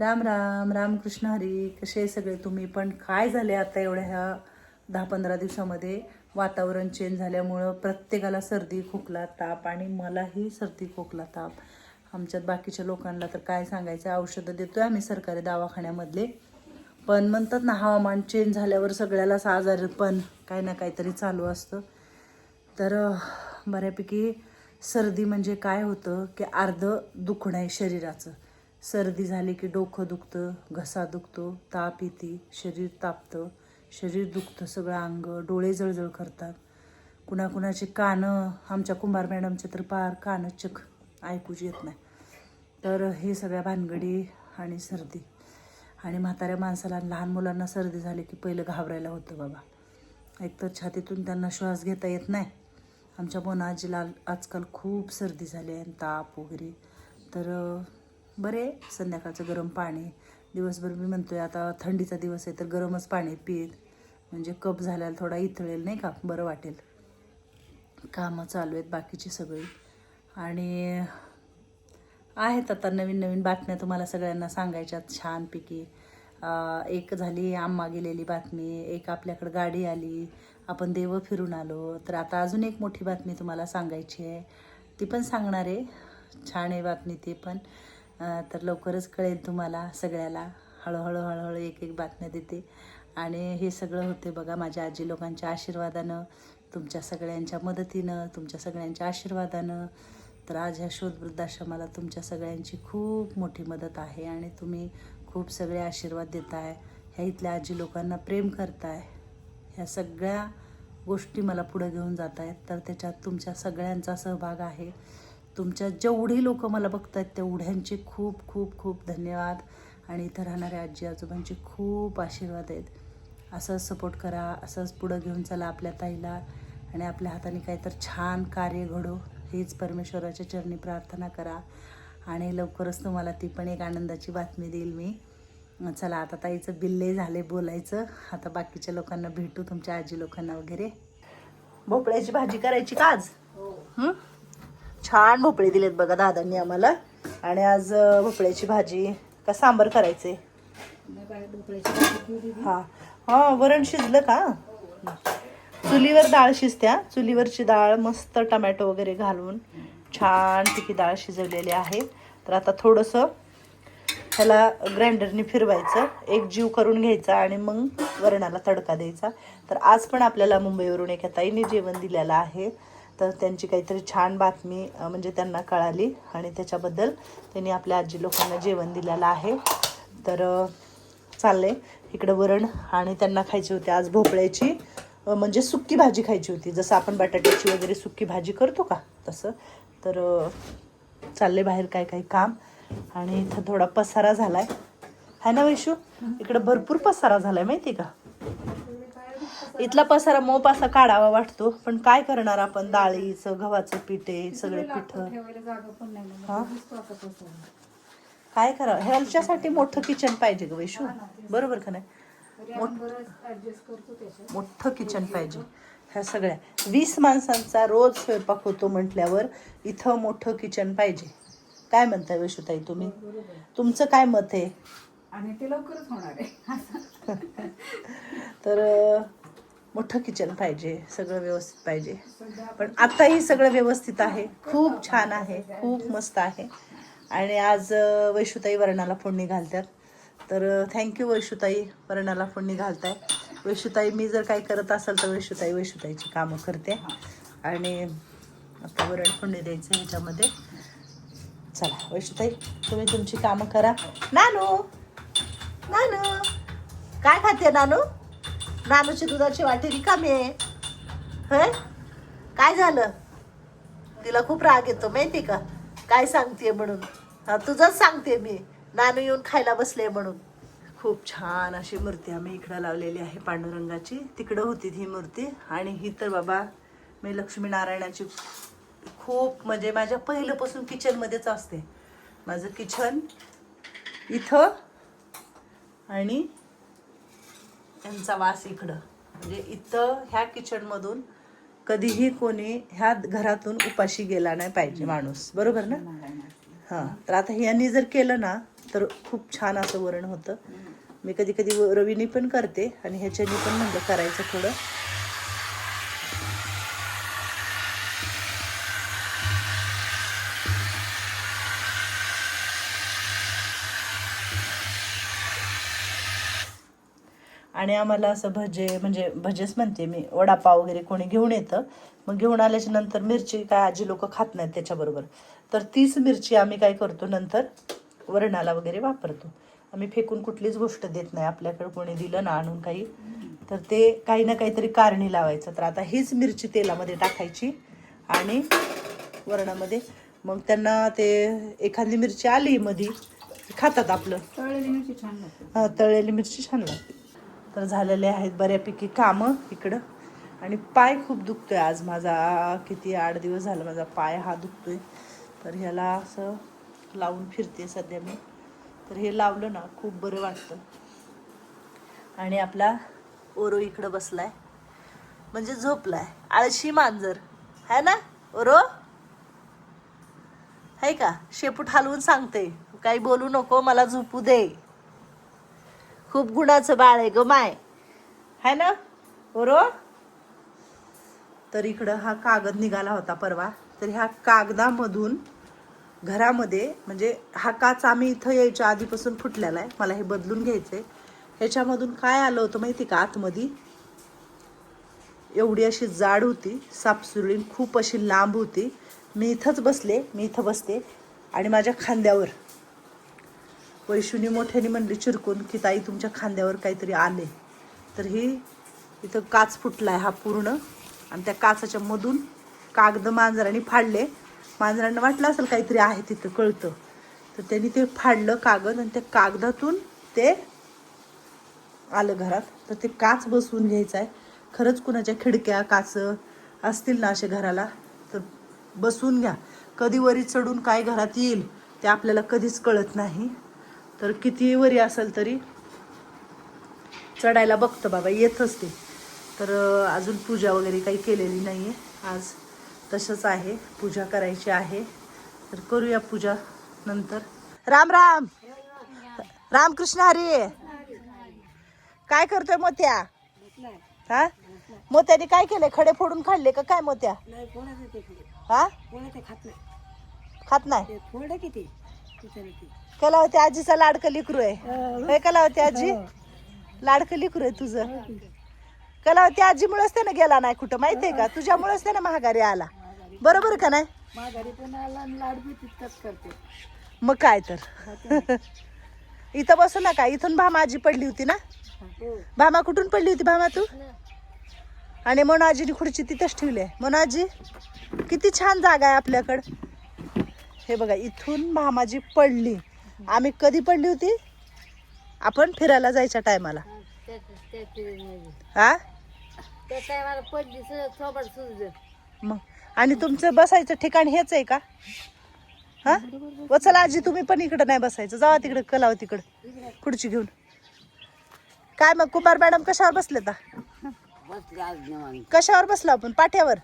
राम राम रामकृष्ण हरी. कसे सगळे तुम्ही? पण काय झाले आता एवढ्या ह्या दहा पंधरा दिवसामध्ये? वातावरण चेंज झाल्यामुळं प्रत्येकाला सर्दी खोकला ताप आणि मलाही सर्दी खोकला ताप. आमच्यात बाकीच्या लोकांना तर काय सांगायचं? औषधं देतोय आम्ही सरकारी दवाखान्यामधले. पण म्हणतात ना हवामान चेंज झाल्यावर सगळ्यालाच आजार पण काही ना काहीतरी चालू असतं. तर बऱ्यापैकी सर्दी म्हणजे काय होतं? की अर्ध दुखणं आहे शरीराचं. सर्दी झाली की डोकं दुखतं घसा दुखतो ताप येते शरीर तापतं शरीर दुखतं सगळं अंग डोळे जळजळ करतात. कुणाकुणाची कानं आमच्या कुंभार मॅडमचे तर पार कानं चक ऐकूच येत नाही. तर हे सगळ्या भानगडी आणि सर्दी. आणि म्हाताऱ्या माणसाला लहान मुलांना सर्दी झाली की पहिलं घाबरायला होतं बाबा. एक तर छातीतून त्यांना श्वास घेता येत नाही. आमच्या मोनाजीला आजकाल खूप सर्दी झाली आहे ताप वगैरे. तर बरे संध्याकाळचं गरम पाणी. दिवसभर मी म्हणतोय आता थंडीचा दिवस आहे तर गरमच पाणी पित. म्हणजे कप झाल्याला थोडा इथळेल नाही का? बरं वाटेल. कामं चालू आहेत बाकीची सगळी. आणि आहेत आता नवीन नवीन बातम्या तुम्हाला सगळ्यांना सांगायच्यात छानपैकी. एक झाली आम्मा गेलेली बातमी एक आपल्याकडं गाडी आली आपण देव फिरून आलो. तर आता अजून एक मोठी बातमी तुम्हाला सांगायची आहे. ती पण सांगणार. आहे छान आहे बातमी ती पण. तर लवकरच कळेल तुम्हाला सगळ्याला. हळूहळू हळूहळू एक एक बातम्या देते. आणि हे सगळं होते बघा माझ्या आजी लोकांच्या आशीर्वादानं तुमच्या सगळ्यांच्या मदतीनं तुमच्या सगळ्यांच्या आशीर्वादानं. तर आज ह्या शोध वृद्धाश्रमाला तुमच्या सगळ्यांची खूप मोठी मदत आहे आणि तुम्ही खूप सगळे आशीर्वाद देताय. ह्या इथल्या आजी लोकांना प्रेम करताय. ह्या सगळ्या गोष्टी मला पुढे घेऊन जात आहेत तर त्याच्यात तुमच्या सगळ्यांचा सहभाग आहे. तुमच्या जेवढी लोक मला बघतायत तेवढ्यांचे खूप खूप खूप धन्यवाद. आणि इथं राहणाऱ्या आजी आजोबांचे खूप आशीर्वाद आहेत. असंच सपोर्ट करा असंच पुढं घेऊन चला आपल्या ताईला. आणि आपल्या हाताने काहीतर छान कार्य घडो हीच परमेश्वराच्या चरणी प्रार्थना करा. आणि लवकरच तुम्हाला ती पण एक आनंदाची बातमी देईल मी. चला आता ताईचं बिल्ले झाले बोलायचं. आता बाकीच्या लोकांना भेटू तुमच्या आजी लोकांना वगैरे. भोपळ्याची भाजी करायची का आज? हं? छान भोपळे दिलेत बघा दादांनी आम्हाला. आणि आज भोपळ्याची भाजी का सांबर करायचे हा. हा वरण शिजलं का? चुलीवर डाळ शिजत्या. चुलीवरची डाळ मस्त टमॅटो वगैरे घालून छान तिकी डाळ शिजवलेली आहे. तर आता थोडंसं ह्याला ग्राइंडरने फिरवायचं. एक जीव करून घ्यायचा आणि मग वरणाला तडका द्यायचा. तर आज पण आपल्याला मुंबईवरून एका ताईने जेवण दिलेलं आहे. तर त्यांची काहीतरी छान बातमी म्हणजे त्यांना कळाली आणि त्याच्याबद्दल त्यांनी आपल्या आजी लोकांना जेवण दिलेलं आहे. तर चाललं चाललंय इकडं वरण आणि त्यांना खायची होती आज भोपळ्याची म्हणजे सुक्की भाजी खायची होती. जसं आपण बटाट्याची वगैरे सुक्की भाजी करतो का तसं. तर चालले बाहेर काय काही काम आणि इथं थोडा पसारा झालाय. आहे ना वैशू? इकडं भरपूर पसारा झालाय माहिती का? इथला पसारा मोप असा काढावा वाटतो. पण काय करणार आपण? डाळीचं गव्हाचं पीठ आहे सगळे पीठ. हा? काय करा ह्याच्यासाठी मोठं किचन पाहिजे ग वैशू. बरोबर का नाही? मोठं किचन पाहिजे. ह्या सगळ्या. वीस माणसांचा रोज स्वयंपाक होतो म्हटल्यावर इथं मोठं किचन पाहिजे. काय म्हणताय वैशूताई तुम्ही? तुमचं काय मत आहे? आणि ते लवकरच होणार आहे. तर मोठं किचन पाहिजे सगळं व्यवस्थित पाहिजे. पण आत्ताही सगळं व्यवस्थित आहे. खूप छान आहे. खूप मस्त आहे. आणि आज वैशुताई वरणाला फोडणी घालतात. तर थँक्यू वैशुताई वरणाला फोडणी घालताय. वैशुताई मी जर काही करत असेल तर वैशुताई वैशुताईची कामं करते. आणि आता वरण फोडणी द्यायचं ह्याच्यामध्ये चला वैशुताई तुम्ही तुमची कामं करा. नानू! नानू! काय खाते नानू? नानूची दुधाची वाटी रिकामी आहे. होय काय झालं? तिला खूप राग येतो माहिती का? काय सांगते म्हणून? हा तुझंच सांगते मी. नानू येऊन खायला बसले म्हणून. खूप छान अशी मूर्ती आम्ही इकडं लावलेली आहे पांडुरंगाची. तिकडं होती ही मूर्ती. आणि ही तर बाबा मी लक्ष्मीनारायणाची खूप म्हणजे माझ्या पहिल्यापासून किचनमध्येच असते. माझं किचन इथं आणि यांचा वास इकडं. म्हणजे इथं ह्या किचनमधून कधीही कोणी ह्या घरातून उपाशी गेला नाही पाहिजे माणूस. बरोबर ना? हां. तर आता ह्यांनी जर केलं ना तर खूप छान असं वरण होतं. मी कधी कधी व- पण करते आणि ह्याच्यानी पण म्हणलं करायचं थोडं. आणि आम्हाला असं भजे म्हणजे भजेच म्हणते मी वडापाव वगैरे कोणी घेऊन येतं. मग घेऊन आल्याच्यानंतर मिरची काय आजी लोक खात नाहीत त्याच्याबरोबर. तर तीच मिरची आम्ही काय करतो नंतर वरणाला वगैरे वापरतो. आम्ही फेकून कुठलीच गोष्ट देत नाही आपल्याकडे कोणी दिलं ना आणून काही. तर ते काही ना काहीतरी कारणी लावायचं. तर आता हीच मिरची तेलामध्ये टाकायची आणि वरणामध्ये मग त्यांना ते एखादी मिरची आली मधी खातात आपलं. तळलेली मिरची छान लागते. हा, तळलेली मिरची छान लागते. तर झालेले आहेत बऱ्यापैकी कामं इकडं. आणि पाय खूप दुखतोय आज. माझा किती आठ दिवस झाला माझा पाय हा दुखतोय. तर ह्याला असं लावून फिरते सध्या मी. तर हे लावलं ना खूप बरं वाटतं. आणि आपला ओरो इकडं बसलाय. म्हणजे झोपलाय. आळशी मांजर. है ना ओरो? आहे का? शेपूट हलवून सांगते. काही बोलू नको मला झोपू दे. खूप गुणाचं बाळ आहे ग माय. है ना? बरो? तर इकडं हा कागद निघाला होता परवा. तर ह्या कागदामधून घरामध्ये म्हणजे हा काच आम्ही इथं यायच्या आधीपासून फुटलेला आहे. मला हे बदलून घ्यायचं आहे ह्याच्यामधून काय आलं होतं माहिती का आतमध्ये? एवढी अशी जाड होती सापसुरळी खूप अशी लांब होती. मी इथंच बसले मी इथं बसते आणि माझ्या खांद्यावर. वैशूनी मोठ्याने म्हणली चिरकून की ताई तुमच्या खांद्यावर काहीतरी आले. तर ही इथं काच फुटला आहे हा पूर्ण. आणि त्या काचाच्या मधून कागद मांजराने फाडले. मांजरांना वाटलं असेल काहीतरी आहे तिथं कळतं. तर त्यांनी ते फाडलं कागद आणि त्या कागदातून ते आलं घरात. तर ते काच बसवून घ्यायचं आहे खरंच कुणाच्या खिडक्या काच असतील ना असे घराला तर बसवून घ्या. कधी वरी चढून काय घरात येईल ते आपल्याला कधीच कळत नाही. तर किती वरी असेल तरी चढायला बघतं बाबा येतच ते. तर अजून पूजा वगैरे काही केलेली नाही आहे आज तसंच आहे पूजा करायची आहे. तर करूया पूजा नंतर. राम राम! रामकृष्ण हरी! काय करतोय मोत्या? हा? मोत्याने काय केलंय? खडे फोडून खाल्ले का काय मोत्या? हा? खात नाही. खात नाही? किती कलावती आजीचा लाडकं लिकरू आहे. होय कलावती आजी? लाडकं लिकरू आहे तुझं. कलावती आजीमुळेच त्यानं गेला नाही कुठं माहितीये का? तुझ्यामुळेच त्यानं महागारी आला. बरोबर का नाही? माघारी पण आला आणि लाड बी तितकाच करते. मग काय तर? इथं बसू नका इथून भामा आजी पडली होती ना? हो भामा कुठून पडली होती भामा तू? आणि म्हणून आजीने खुर्ची तिथंच ठेवली आहे. म्हणून आजी किती छान जागा आहे आपल्याकडं. हे बघा इथून भामाजी पडली. आम्ही कधी पडली होती? आपण फिरायला जायच्या टायमाला. हा? मग आणि तुमचं बसायचं ठिकाण हेच आहे का? हा? व चला आजी तुम्ही पण इकडं नाही बसायचं. जावा तिकडं कलाव तिकडं. खुर्ची घेऊन. काय मग कुमार मॅडम कशावर बसले कशावर बसला आपण? पाठ्यावर?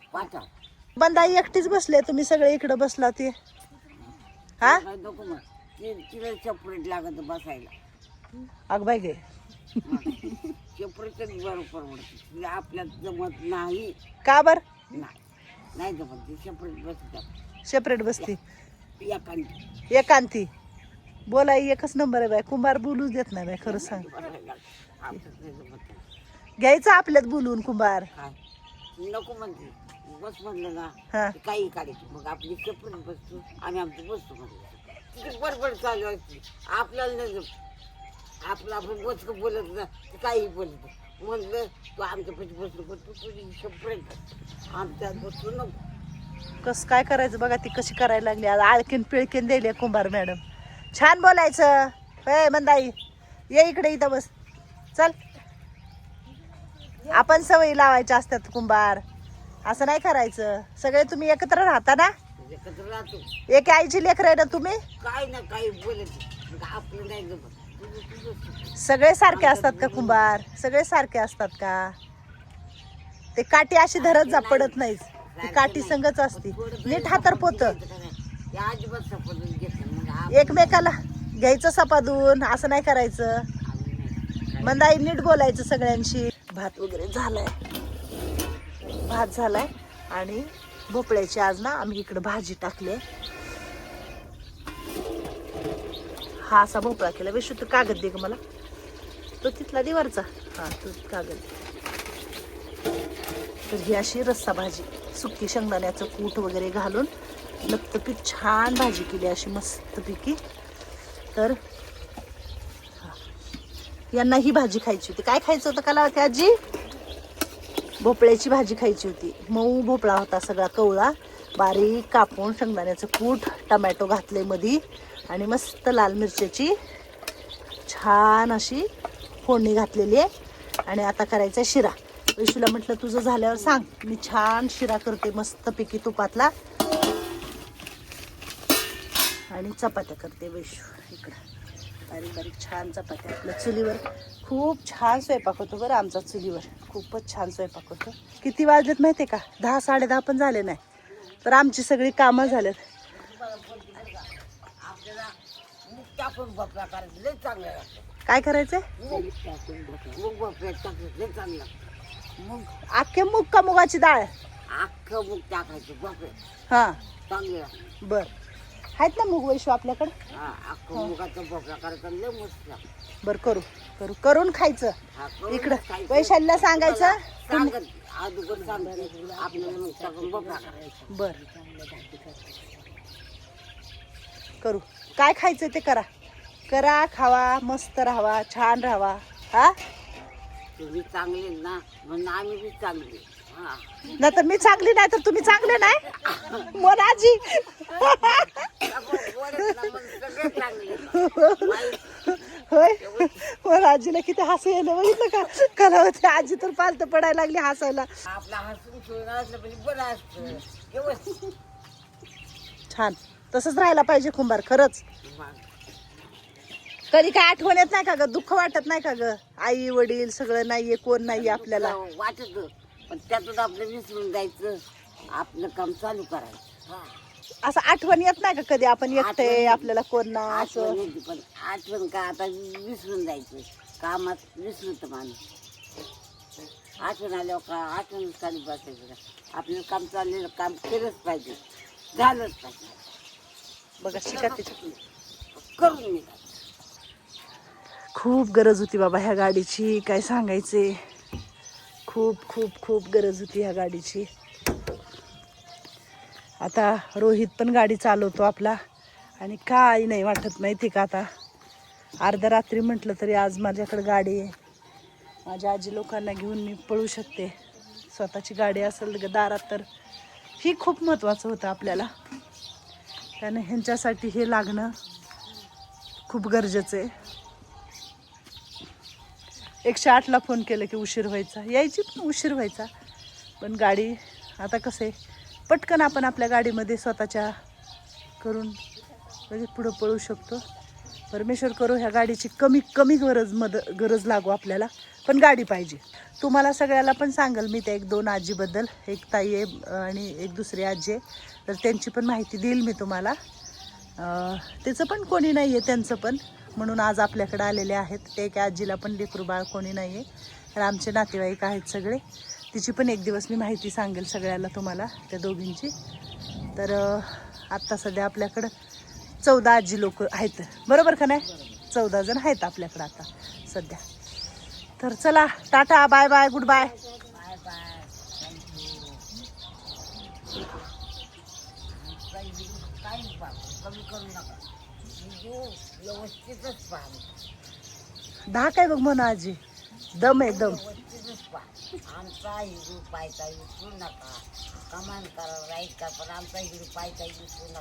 बंदाई एकटीच बसले. तुम्ही सगळे इकडं बसला ते. हा? नको मग. ते तिला लागत बसायला. अग बाय गे. सेपरेटच बरं परवडते तिला आपल्यात जमत नाही. का बर? नाही. नाही जमत. ते सेपरेट बसतात सेपरेट बसती. एकांती. एकांती. बोलाय एकच नंबर आहे बाय कुंभार बोलूच देत नाही बाय खरं सांग. आपल्यात नाही जमत. घ्यायचं आपल्यात बोलून कुंभार. काय? नको म्हणते. बस म्हणलं ना काही काढायची. मग आपली सेपरेट बसतो आणि आमचं बसतो म्हणलं. तिथे बडबड चालू असते आपल्याला नाही जमत. आपलं आपण बसकं बोलत ना ते काही बोलत म्हणलं तू आमच्या पैसे बसलो पण तू तुझी सेपरेट आमच्यात बसतो नको. कस काय करायचं बघा ती कशी करायला लागली. आज आळकीन पिळकीन दिली कुंभार मॅडम. छान बोलायचं. ए मंदाई ये इकडे इथं बस. चल. आपण सवयी लावायच्या असतात कुंभार. असं नाही करायचं. सगळे तुम्ही एकत्र राहता ना? एकत्र राहतो. एक आईची लेकर आहे ना तुम्ही? काय ना काही बोलत मग आपलं नाही जमत. तुझं तुझं सगळे सारखे असतात का कुंभार? सगळे सारखे असतात का? ते काठी अशी धरत जा पडत नाहीच ती काठी संगच असती. नीट हातर पोत. घेतलं. मग आप- एकमेकाला घ्यायचं सपादून असं नाही करायचं. मंदाई नीट बोलायचं सगळ्यांशी. भात वगैरे झालाय. भात झालाय आणि भोपळ्याची आज ना आम्ही इकडे भाजी टाकली हा असा भोपळा केला. विशुद्ध तू कागद दे ग मला. तो तिथला दिवारचा हा तो कागद. तर ही अशी रस्सा भाजी. सुकी शेंगदाण्याचं कूट वगैरे घालून लपतपीत छान भाजी केली अशी मस्तपैकी. तर यांना ही भाजी खायची होती. काय खायचं होतं कला होती आजी? भोपळ्याची भाजी खायची होती. मऊ भोपळा होता सगळा कवळा. बारीक कापून शेंगदाण्याचं कूट टमॅटो घातले मधी आणि मस्त लाल मिरच्याची छान अशी फोडणी घातलेली आहे. आणि आता करायचा शिरा. वैशूला म्हटलं तुझं झाल्यावर सांग. मी छान शिरा करते मस्तपैकी तुपातला. आणि चपात्या करते वैशू इकडं. बारीक बारीक छान चपात्या आपल्या चुलीवर खूप छान स्वयंपाक होतो बरं आमचा चुलीवर. खूपच छान स्वयंपाक होतो. किती वाजलेत माहिती आहे का? दहा साडे दहा पण झाले नाही. तर आमची सगळी कामं झालेत. काय करायचंय? अख्खे मूग का मुगाची डाळ? अख्खं मूग टाकायचं हां. चांगलं. बर. आहेत ना मूग वैशू आपल्याकडं? हा अख्खं मुगाचा भोपळा करायचा लय मस्त. लागतं. बर करू. करू. करून खायचं. करून इकडं. खायचं. वैशालीला सांगायचं. सांगत अगोदर सांगते. आपल्याला मूग टाकून भोपळा करायचा. बर. करू. काय खायचं ते करा. करा खावा मस्त राहावा छान राहावा. हा? तुम्ही चांगले ना? म्हणून आम्ही बी चांगले. नाही तर मी चांगली नाही तर तुम्ही चांगले नाही? सगळे चांगले होय? मोनाजीला किती हसू येणं बघितलं का? कलावती आजी तर पालत पडायला लागली हसायला. म्हणजे छान. तसंच राहायला पाहिजे कुंभार खरंच. कधी काय आठवण येत नाही का ग? दुःख वाटत नाही का ग? आई वडील सगळं नाहीये कोण नाहीये आपल्याला. वाटत. पण त्यातून आपलं विसरून जायचं आपलं काम चालू करायचं. हा. असं आठवण येत नाही का कधी आपण एकटे आठवण- आपल्याला कोण ना असं? आठवण येते पण आठवण का आता विसरून जायचं? कामात विसरत माणूस. आठवण आल्यावर का आठवण चालू बसायचं का? आपलं काम चाललेलं काम केलंच पाहिजे झालंच पाहिजे. बघा शिका तिच्या करून निघा. खूप गरज होती बाबा ह्या गाडीची काय सांगायचे? खूप खूप खूप गरज होती ह्या गाडीची. आता रोहित पण गाडी चालवतो आपला. आणि काय नाही वाटत माहिती का आता? अर्ध्या रात्री म्हटलं तरी आज माझ्याकडे गाडी आहे. माझ्या आजी लोकांना घेऊन मी पळू शकते. स्वतःची गाडी असेल दारात तर ही खूप महत्त्वाचं होतं आपल्याला. त्याने ह्यांच्यासाठी हे लागणं खूप गरजेचं आहे. एकशे आठला फोन केलं की उशीर व्हायचा. यायची पण उशीर व्हायचा. पण गाडी आता कसं आहे पटकन आपण आपल्या गाडीमध्ये स्वतःच्या करून म्हणजे पुढं पळू शकतो. परमेश्वर करू ह्या गाडीची कमी कमी गरज मद गरज लागू आपल्याला. पण गाडी पाहिजे. तुम्हाला सगळ्याला पण सांगाल मी त्या एक दोन आजीबद्दल. एक ताई आहे आणि एक दुसरी आजी आहे. तर त्यांची पण माहिती देईल मी तुम्हाला. त्याचं पण कोणी नाही आहे त्यांचं पण. म्हणून आज आपल्याकडे आलेले आहेत. ते एक आजीला पण लेकरू बाळ कोणी नाही आहे तर आमचे नातेवाईक आहेत सगळे. तिची पण एक दिवस मी माहिती सांगेल सगळ्याला तुम्हाला त्या दोघींची. तर आत्ता सध्या आपल्याकडं चौदा आजी लोक आहेत. बरोबर का नाही? चौदा जण आहेत आपल्याकडं आता सध्या. तर चला tata bye bye goodbye. Bye bye. कमी करू नका व्यवस्थितच पहा दहा काय बघ म्हणा आजी. दम आहे दम. व्यवस्थितच पहा. आमचा हिरू पायचा विसरू नका. कमान करा राईट का पण आमचा हिरू पायचा विसरू नका.